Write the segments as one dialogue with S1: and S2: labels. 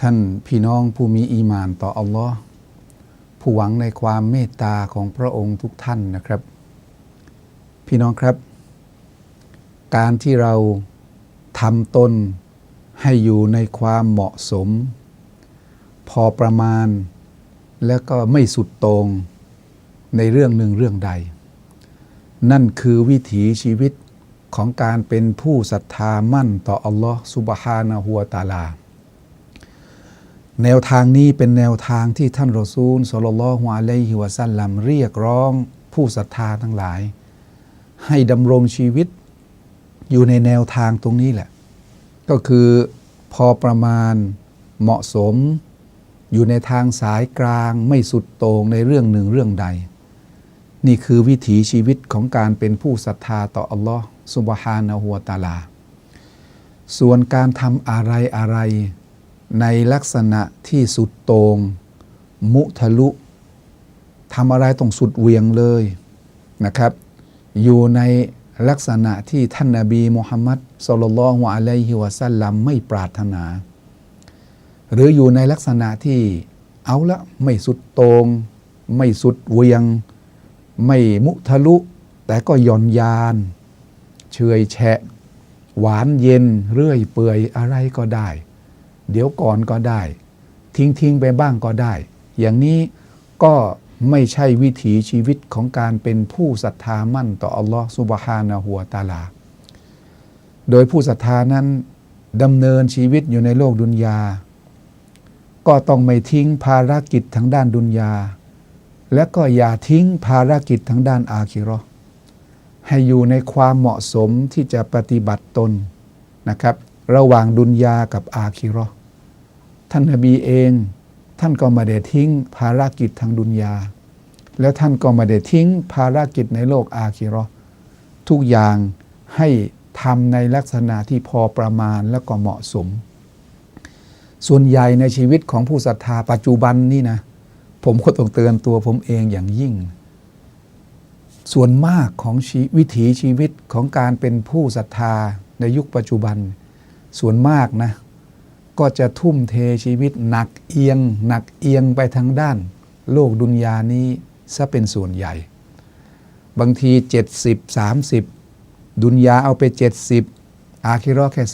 S1: ท่านพี่น้องผู้มีอีมานต่ออัลลอฮ์ผู้หวังในความเมตตาของพระองค์ทุกท่านนะครับ พี่น้องครับ การที่เราทำตนให้อยู่ในความเหมาะสม พอประมาณ แล้วก็ไม่สุดตรงในเรื่องหนึ่งเรื่องใด นั่นคือวิถีชีวิตของการเป็นผู้ศรัทธามั่นต่ออัลลอฮ์สุบฮานะฮัวตาลา แนวทางนี้เป็นแนวทางที่ท่านรอซูลสลลฮุอะลัยฮิวะซัลลัมเรียกร้องผู้ศรัทธาทั้งหลาย ให้ดำรงชีวิตอยู่ในแนวทางตรงนี้แหละ ก็คือพอประมาณเหมาะสม อยู่ในทางสายกลางไม่สุดโต่งในเรื่องหนึ่งเรื่องใด นี่คือวิถีชีวิตของการเป็นผู้ศรัทธาต่ออัลลอฮ์สุบฮานะฮัวตะอาลา ส่วนการทำอะไรอะไร ในลักษณะที่สุดโตง่งมุทะลุทำอะไรต้องสุดเวียงเลยนะครับ อยู่ในลักษณะที่ท่านนาบีมุฮัมมัดสุลลัลฮุอะลัยฮิวะสัลลัมไม่ปรารถนา หรืออยู่ในลักษณะที่เอาละไม่สุดโตง่งไม่สุดเวียง ไม่มุทะลุ แต่ก็ย่อนยานเฉยแฉะ หวานเย็นเรื่อยเปื่อยอะไรก็ได้ เดี๋ยวก่อนก็ได้ ทิ้งทิ้งไปบ้างก็ได้ อย่างนี้ก็ไม่ใช่วิถีชีวิตของการเป็นผู้ศรัทธามั่นต่ออัลลอฮ์สุบฮานะฮัวตาลา โดยผู้ศรัทธานั้นดำเนินชีวิตอยู่ในโลกดุนยา ก็ต้องไม่ทิ้งภารกิจทางด้านดุนยา และก็อย่าทิ้งภารกิจทางด้านอาคิรอให้อยู่ในความเหมาะสมที่จะปฏิบัติตนนะครับ ระหว่างดุนยากับอาคิรอ ท่านนบีเอง ท่านก็ม่ได้ทิ้งภารกิจทางดุนยา แล้วท่านก็ม่ได้ทิ้งภารกิจในโลกอาคิรอทุกอย่างให้ทำในลักษณะที่พอประมาณและก็เหมาะสม ส่วนใหญ่ในชีวิตของผู้ศรัทธาปัจจุบันนี่นะ ผมก็ต้องเตือนตัวผมเองอย่างยิ่ง ส่วนมากของวิถีชีวิตของการเป็นผู้ศรัทธาในยุคปัจจุบัน ส่วนมากนะ ก็จะทุ่มเทชีวิตหนักเอียง หนักเอียงไปทางด้าน โลกดุนยานี้ซะเป็นส่วนใหญ่ บางที 70 30 ดุนยาเอาไป 70 อาคิรอแค่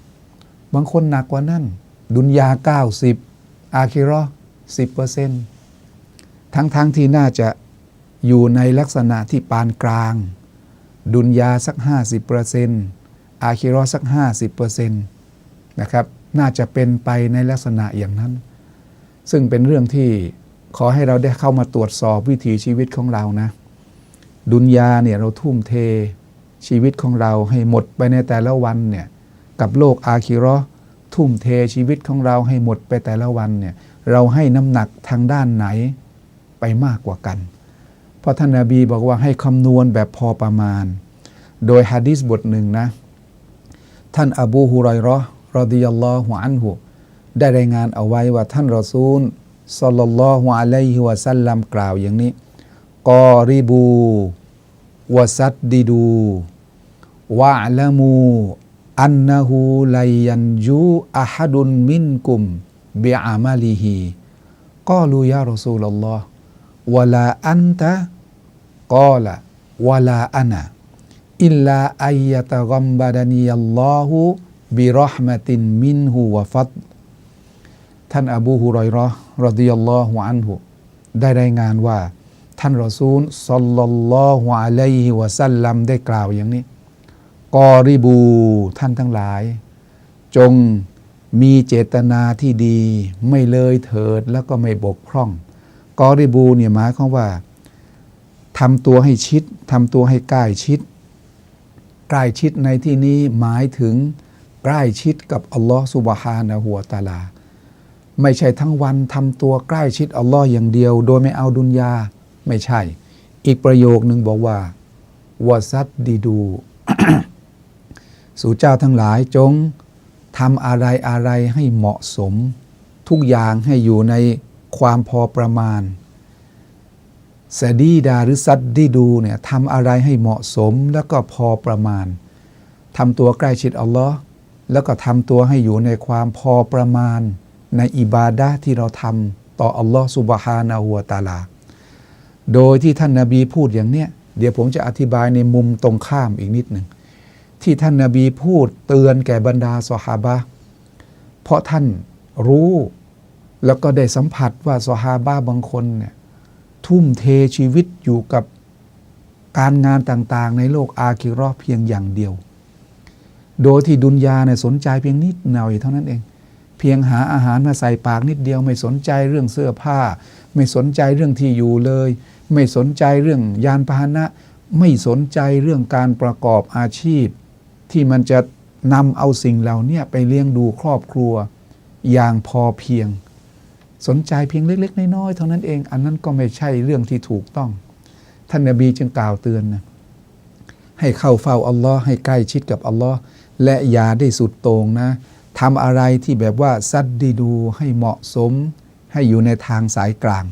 S1: 30 บางคนหนักกว่านั้นดุนยา 90 อาคิเรอห์10%ทั้งๆทที่น่าจะอยู่ในลักษณะที่ปานกลาง ดุนยาสัก 50%อาคิรอห์สัก 50%นะครับ น่าจะเป็นไปในลักษณะอย่างนั้น ซึ่งเป็นเรื่องที่ขอให้เราได้เข้ามาตรวจสอบวิถีชีวิตของเรานะ ดุนยาเนี่ยเราทุ่มเทชีวิตของเราให้หมดไปในแต่ละวันเนี่ยกับโลกอาคิรอห์ทุ่มเทชีวิตของเราให้หมดไปแต่ละวันเนี่ยเราให้น้ำหนักทางด้านไหนไปมากกว่ากัน เพราะท่านนาบีบอกว่าให้คำนวณแบบพอประมาณ โดยฮะดิษบทหนึ่งนะ ท่านอบูฮุไรรอ รอดิยัลลอฮุอันฮุได้รายงานเอาไว้ว่าท่านรอซูลสัลลัลลอฮุอะลัยฮิวะสัลลัมกล่าวอย่างนี้กอริบูวะซัดดิดูวะลามูอันนะฮูไลยันยูอะฮัดุนมินกุมบิอามาลิฮีกอลูยารอซูลลลอฮ์วะลาอันตะกอละวะลาอานะอิลลาอัยยะตะกัมบะดานียัลลอฮุ บิรห์มะตินมินฮูวะฟัดท่านอบูฮุรอยรอรดิยัลลอฮุอันฮุได้รายงานว่า ท่านรอซูลสัลลัลลอฮุอะลัยฮิวะสัลลัมได้กล่าวอย่างนี้กอริบูท่านทั้งหลาย จงมีเจตนาที่ดี ไม่เลยเถิดแล้วก็ไม่บกพร่อง กอริบูเนี่ยหมายความว่าทำตัวให้ชิดทำตัวให้ใกล้ชิดใกล้ชิดในที่นี้หมายถึง ใกล้ชิดกับอัลลอฮฺสุบฮานะหัวตาลา ไม่ใช่ทั้งวันทำตัวใกล้ชิดอัลลอฮ์อย่างเดียว โดยไม่เอาดุนยาไม่ใช่ อีกประโยคหนึ่งบอกว่าวาซัดดีดู สู่เจ้าทั้งหลายจงทำอะไรอะไรให้เหมาะสม ทุกอย่างให้อยู่ในความพอประมาณซาดีดาหรือซัดดีดูเนี่ยทำอะไรให้เหมาะสมแล้วก็พอประมาณทำตัวใกล้ชิดอัลลอฮ์ แล้วก็ทำตัวให้อยู่ในความพอประมาณในอิบาดะที่เราทำต่ออัลลอฮ์สุบฮานาหัวตาลา โดยที่ท่านนาบีพูดอย่างเนี้ยเดี๋ยวผมจะอธิบายในมุมตรงข้ามอีกนิดหนึ่งที่ท่านนาบีพูดเตือนแก่บรรดาสหาบะเพราะท่านรู้แล้วก็ได้สัมผัสว่าสหาบะบางคนเนี่ยทุ่มเทชีวิตอยู่กับการงานต่างๆ ในโลกอาคิราะเพียงอย่างเดียว โดยที่ดุนยาเนี่ยสนใจเพียงนิดหน่อยเท่านั้นเอง เพียงหาอาหารมาใส่ปากนิดเดียว ไม่สนใจเรื่องเสื้อผ้า ไม่สนใจเรื่องที่อยู่เลย ไม่สนใจเรื่องยานพาหนะ ไม่สนใจเรื่องการประกอบอาชีพ ที่มันจะนำเอาสิ่งเหล่านี้ไปเลี้ยงดูครอบครัว อย่างพอเพียง สนใจเพียงเล็ก ๆ น้อยๆเท่านั้นเอง อันนั้นก็ไม่ใช่เรื่องที่ถูกต้อง ท่านนบีจึงกล่าวเตือนนะให้เข้าเฝ้าอัลลอฮ์ให้ใกล้ชิดกับอัลลอฮ์ และอย่าได้สุดโต่งนะทำอะไรที่แบบว่าซัดดีดูให้เหมาะสม ให้อยู่ในทางสายกลาง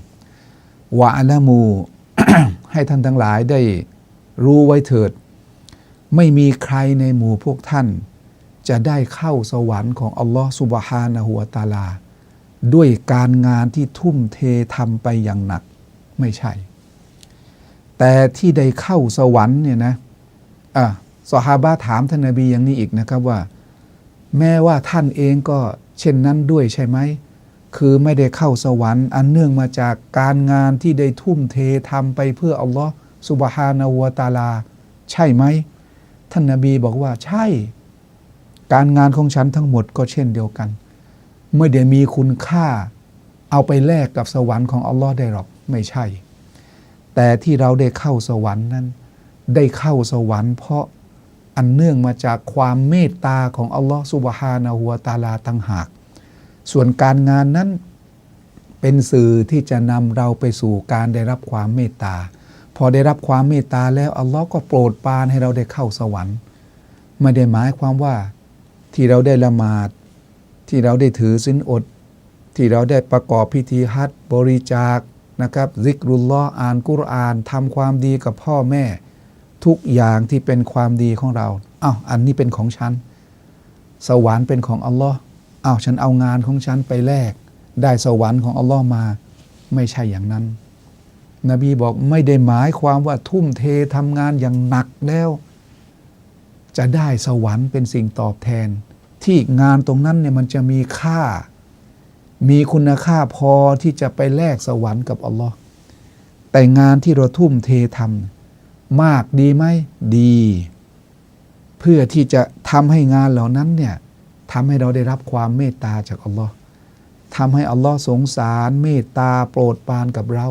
S1: วะอะละมู ให้ท่านทั้งหลายได้รู้ไว้เถิด ไม่มีใครในหมู่พวกท่าน จะได้เข้าสวรรค์ของอัลลอฮ์สุบฮานะหัวตาลา ด้วยการงานที่ทุ่มเททำไปอย่างหนักไม่ใช่ แต่ที่ได้เข้าสวรรค์เนี่ยนะอะ สหาบะถามท่านนบีอย่างนี้อีกนะครับว่า แม้ว่าท่านเองก็เช่นนั้นด้วยใช่ไหม คือไม่ได้เข้าสวรรค์ อันเนื่องมาจากการงานที่ได้ทุ่มเททำไปเพื่ออัลลอฮ์สุบฮานาวตะอาลา ใช่ไหม ท่านนบีบอกว่าใช่ การงานของฉันทั้งหมดก็เช่นเดียวกัน ไม่ได้มีคุณค่า เอาไปแลกกับสวรรค์ของอัลลอฮ์ได้หรอกไม่ใช่ แต่ที่เราได้เข้าสวรรค์นั้น ได้เข้าสวรรค์เพราะ อันเนื่องมาจากความเมตตาของอัลลอฮ์สุบฮานะฮัวตาลาตั้งหาก ส่วนการงานนั้นเป็นสื่อที่จะนำเราไปสู่การได้รับความเมตตา พอได้รับความเมตตาแล้วอัลลอฮ์ก็โปรดปรานให้เราได้เข้าสวรรค์ ไม่ได้หมายความว่าที่เราได้ละหมาด ที่เราได้ถือศีลอด ที่เราได้ประกอบพิธีฮัจบริจาคนะครับซิกรุลลอฮ์อ่านกุรอานทำความดีกับพ่อแม่ ทุกอย่างที่เป็นความดีของเราอ้าวอันนี้เป็นของฉัน สวรรค์เป็นของอัลลอฮ์อ้าวฉันเอางานของฉันไปแลก ได้สวรรค์ของอัลลอฮ์มา ไม่ใช่อย่างนั้น นบีบอกไม่ได้หมายความว่าทุ่มเททำงานอย่างหนักแล้ว จะได้สวรรค์เป็นสิ่งตอบแทน ที่งานตรงนั้นเนี่ยมันจะมีค่า มีคุณค่าพอที่จะไปแลกสวรรค์กับอัลลอฮ์แต่งานที่เราทุ่มเททำ มากดีไหมดี เพื่อที่จะทำให้งานเหล่านั้นเนี่ยทำให้เราได้รับความเมตตาจากอัลลอฮ์ทำให้อัลลอฮ์สงสารเมตตาโปรดปรานกับเรา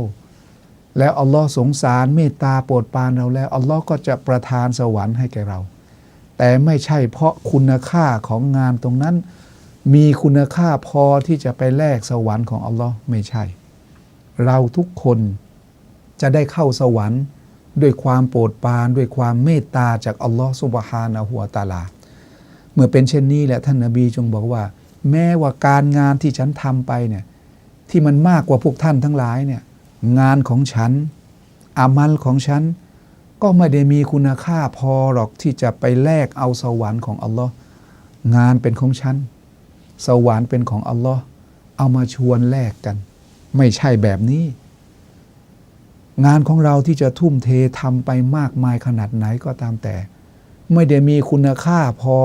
S1: แล้วอัลลอฮ์สงสารเมตตาโปรดปรานเราแล้วอัลลอฮ์ก็จะประทานสวรรค์ให้แก่เรา แต่ไม่ใช่เพราะคุณค่าของงานตรงนั้น มีคุณค่าพอที่จะไปแลกสวรรค์ของอัลลอฮ์ไม่ใช่ เราทุกคนจะได้เข้าสวรรค์ ด้วยความโปรดปรานด้วยความเมตตาจากอัลลอฮ์สุบฮานะหัวตาลา เมื่อเป็นเช่นนี้แหละท่านนบีจงบอกว่า แม้ว่าการงานที่ฉันทำไปเนี่ยที่มันมากกว่าพวกท่านทั้งหลายเนี่ยงานของฉัน อามัลของฉัน ก็ไม่ได้มีคุณค่าพอหรอกที่จะไปแลกเอาสวรรค์ของอัลลอฮ์งานเป็นของฉัน สวรรค์เป็นของอัลลอฮ์เอามาชวนแลกกัน ไม่ใช่แบบนี้ งานของเราที่จะทุ่มเททำไปมากมายขนาดไหนก็ตามแต่ ไม่ได้มีคุณค่าพอ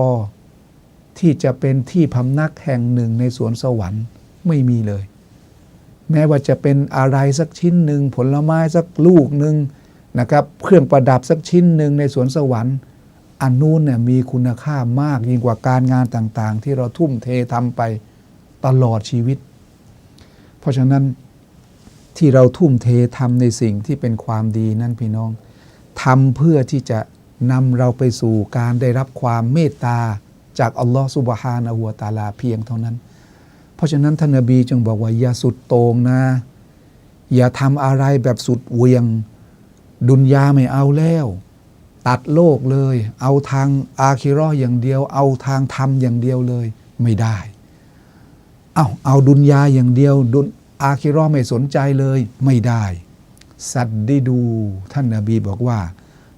S1: ที่จะเป็นที่พำนักแห่งหนึ่งในสวนสวรรค์ไม่มีเลย แม้ว่าจะเป็นอะไรสักชิ้นหนึ่งผลไม้สักลูกหนึ่งนะครับเครื่องประดับสักชิ้นหนึ่งในสวนสวรรค์อันนู้นเนี่ยมีคุณค่ามากยิ่งกว่าการงานต่างๆ ที่เราทุ่มเททำไปตลอดชีวิต เพราะฉะนั้น ที่เราทุ่มเททำในสิ่งที่เป็นความดีนั่นพี่น้องทำเพื่อที่จะนำเราไปสู่การได้รับความเมตตาจากอัลลอฮฺสุบฮานะฮูวตาลาเพียงเท่านั้น เพราะฉะนั้นท่านนบีจึงบอกว่าอย่าสุดโต่งนะ อย่าทำอะไรแบบสุดเวียง ดุนยาไม่เอาแล้ว ตัดโลกเลย เอาทางอาคิเรออย่างเดียว เอาทางธรรมอย่างเดียวเลย ไม่ได้ เอาเอาดุนยาอย่างเดียวดุน อาคิรอไม่สนใจเลยไม่ได้สัตดีดู ท่านนาบีบอกว่า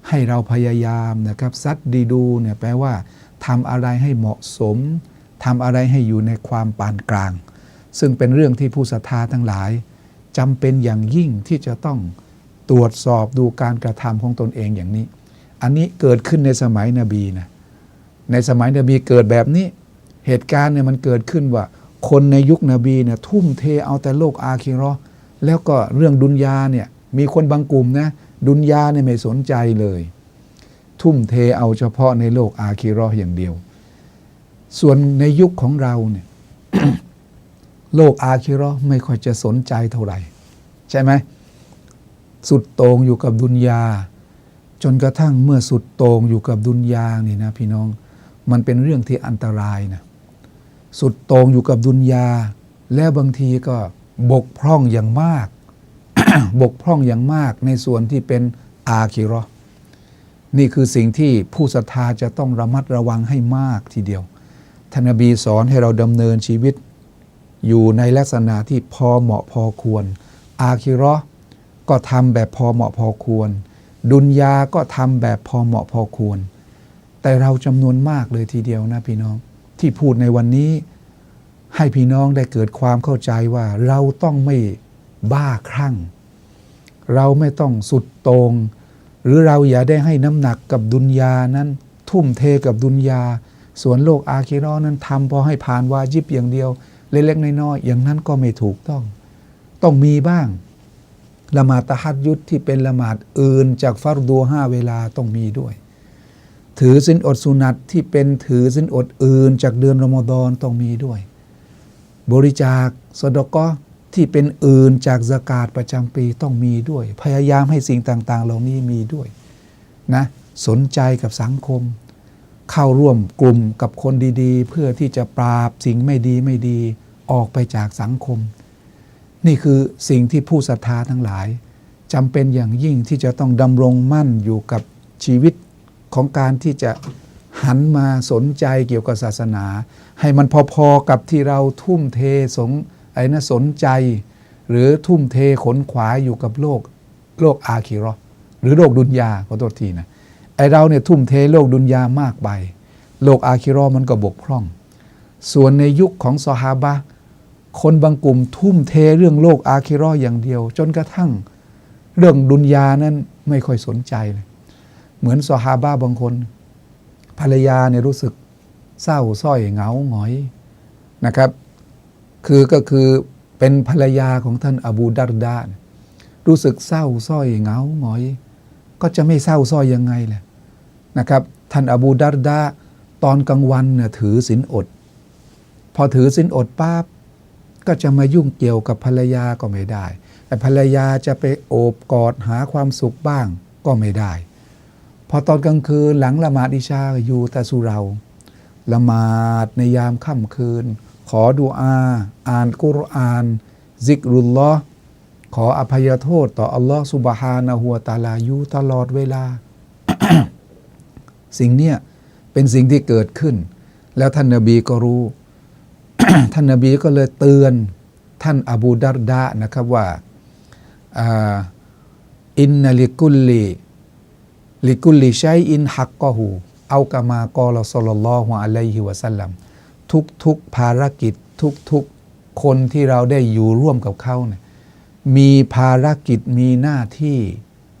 S1: ให้เราพยายามนะครับสัตดีดูเนี่ยแปลว่าทำอะไรให้เหมาะสมทำอะไรให้อยู่ในความปานกลาง ซึ่งเป็นเรื่องที่ผู้ศรัทธาทั้งหลายจำเป็นอย่างยิ่งที่จะต้องตรวจสอบดูการกระทำของตนเองอย่างนี้ อันนี้เกิดขึ้นในสมัยนบีนะในสมัยนบีเกิดแบบนี้ เหตุการณ์เนี่ยมันเกิดขึ้นว่า คนในยุคนบีเนี่ยทุ่มเทเอาแต่โลกอาคิราะห์แล้วก็เรื่องดุนยาเนี่ยมีคนบางกลุ่มนะดุนยาเนี่ยไม่สนใจเลย ทุ่มเทเอาเฉพาะในโลกอาคิราะห์อย่างเดียว ส่วนในยุคของเราเนี่ยโลกอาคิราะห์ไม่ค่อยจะสนใจเท่าไหร่ ใช่ไหมสุดโต่งอยู่กับดุนยา จนกระทั่งเมื่อสุดโต่งอยู่กับดุนยานี่นะพี่น้อง มันเป็นเรื่องที่อันตรายนะ สุดโต่งอยู่กับดุนยา แล้วบางทีก็บกพร่องอย่างมาก บกพร่องอย่างมากในส่วนที่เป็นอาคิราะห์นี่คือสิ่งที่ผู้ศรัทธาจะต้องระมัดระวังให้มากทีเดียวท่านนบีสอนให้เราดำเนินชีวิต อยู่ในลักษณะที่พอเหมาะพอควร อาคิราะห์ก็ทำแบบพอเหมาะพอควร ดุนยาก็ทำแบบพอเหมาะพอควร แต่เราจำนวนมากเลยทีเดียวนะพี่น้อง ที่พูดในวันนี้ ให้พี่น้องได้เกิดความเข้าใจว่าเราต้องไม่บ้าคลั่ง เราไม่ต้องสุดตรง หรือเราอย่าได้ให้น้ำหนักกับดุนยานั้น ทุ่มเทกับดุนยา ส่วนโลกอาคิเราะห์นั้นทำพอให้ผ่านวาจิบอย่างเดียว เล็กๆน้อยๆอย่างนั้นก็ไม่ถูกต้อง ต้องมีบ้างละหมาดตะฮัดยุดที่เป็นละหมาดอื่นจากฟัรดูห้าเวลาต้องมีด้วย ถือสินอดสุนัตที่เป็นถือสินอดอื่น จากเดือนรอมฎอนต้องมีด้วย บริจาคสดกอที่เป็นอื่นจากสกาดประจำปีต้องมีด้วย พยายามให้สิ่งต่าง ๆ เหล่านี้มีด้วยนะสนใจกับสังคม เข้าร่วมกลุ่มกับคนดีๆ เพื่อที่จะปราบสิ่งไม่ดีไม่ดีออกไปจากสังคม นี่คือสิ่งที่ผู้ศรัทธาทั้งหลายจำเป็นอย่างยิ่งที่จะต้องดำรงมั่นอยู่กับชีวิต ของการที่จะหันมาสนใจเกี่ยวกับศาสนา ให้มันพอๆกับที่เราทุ่มเทสงไอ้นะสนใจ หรือทุ่มเทขนขวายอยู่กับโลกโลกอาคิราะห์หรือโลกดุนยาขอโทษทีนะไอเราเนี่ยทุ่มเทโลกดุนยามากไป โลกอาคิราะห์มันก็บกพร่อง ส่วนในยุคของซอฮาบะคนบางกลุ่มทุ่มเทเรื่องโลกอาคิราะห์อย่างเดียว จนกระทั่ง เรื่องดุนยานั้นไม่ค่อยสนใจเลย เหมือนซอฮาบะบางคน ภรรยาเนี่ยรู้สึกเศร้าส้อยเหงาหงอยนะครับ คือก็คือเป็นภรรยาของท่านอบูดารดารู้สึกเศร้าส้อยเหงาหงอย ก็จะไม่เศร้าส้อยยังไงแหละนะครับ ท่านอบูดารดาตอนกลางวันเนี่ยถือศีลอด พอถือศีลอดปั๊บก็จะมายุ่งเกี่ยวกับภรรยาก็ไม่ได้ แต่ภรรยาจะไปโอบกอดหาความสุขบ้างก็ไม่ได้ พอตอนกลางคืนหลังละหมาดอิชาอยู่แต่สุเราละหมาดในยามค่ำคืน ขอดูอา อ่านกุรอาน ซิกรุลลอขออภัยโทษต่ออัลลอฮ์สุบฮานะฮัวตาลาอยู่ตลอดเวลา สิ่งเนี้ยเป็นสิ่งที่เกิดขึ้น แล้วท่านนบีก็รู้ ท่านนบีก็เลยเตือนท่านอบูดารดะนะครับว่าอ่าอินนาลิกุลลี ลิกุลิชัยอินฮักกอหูเอากามากอลสลลัลลอฮุอะลัยฮิวะสัลลัมทุกทุกภารกิจทุกทุกคนที่เราได้อยู่ร่วมกับเขาเนี่ยมีภารกิจมีหน้าที่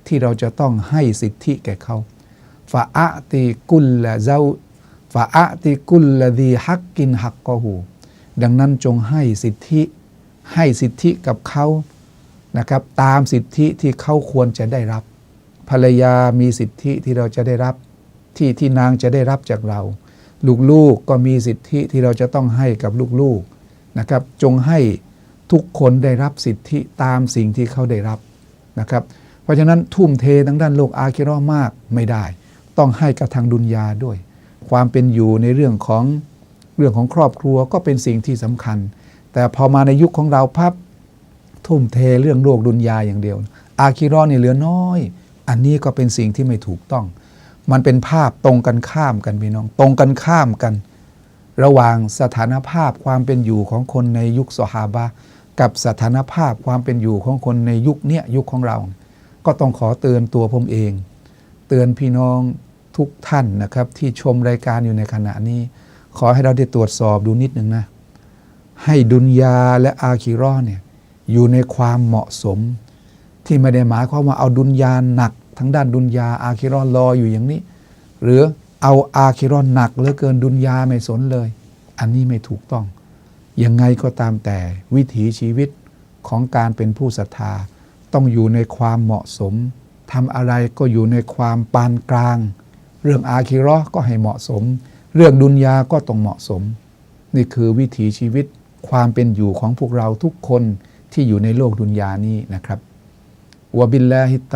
S1: ที่เราจะต้องให้สิทธิแก่เขาฟาอะติกุลละเจ้าฟาอะติกุลละดีฮักกินฮักกอหูดังนั้นจงให้สิทธิให้สิทธิกับเขานะครับ ตามสิทธิที่เขาควรจะได้รับ ภรรยามีสิทธิที่เราจะได้รับที่ที่นางจะได้รับจากเรา ลูกๆก็มีสิทธิที่เราจะต้องให้กับลูกๆนะครับ จงให้ทุกคนได้รับสิทธิตามสิ่งที่เขาได้รับนะครับ เพราะฉะนั้นทุ่มเททางด้านโลกอาคิเราะห์มากไม่ได้ ต้องให้กับทางดุนยาด้วย ความเป็นอยู่ในเรื่องของเรื่องของครอบครัวก็เป็นสิ่งที่สำคัญ แต่พอมาในยุคของเราพับทุ่มเทเรื่องโลกดุนยาอย่างเดียว อาคิเรอเนี่ยเหลือน้อย อันนี้ก็เป็นสิ่งที่ไม่ถูกต้อง มันเป็นภาพตรงกันข้ามกันพี่น้อง ตรงกันข้ามกัน ระหว่างสถานภาพความเป็นอยู่ของคนในยุคสฮาบะกับสถานภาพความเป็นอยู่ของคนในยุคเนี้ยยุคของเรา ก็ต้องขอเตือนตัวผมเอง เตือนพี่น้องทุกท่านนะครับที่ชมรายการอยู่ในขณะนี้ ขอให้เราได้ตรวจสอบดูนิดหนึ่งนะ ให้ดุนยาและอาคิรอเนี่ยอยู่ในความเหมาะสม ที่ไม่ได้หมายความว่าเอาดุนยาหนักทั้งด้านดุนยาอาคิรอห์รออยู่อย่างนี้ หรือเอาอาคิรอห์หนักเหลือเกินดุนยาไม่สนเลย อันนี้ไม่ถูกต้อง ยังไงก็ตามแต่วิถีชีวิตของการเป็นผู้ศรัทธา ต้องอยู่ในความเหมาะสมทำอะไรก็อยู่ในความปานกลาง เรื่องอาคิราะห์ก็ให้เหมาะสม เรื่องดุนยาก็ต้องเหมาะสม นี่คือวิถีชีวิตความเป็นอยู่ของพวกเราทุกคนที่อยู่ในโลกดุนยานี้นะครับ วะบิลลาฮิต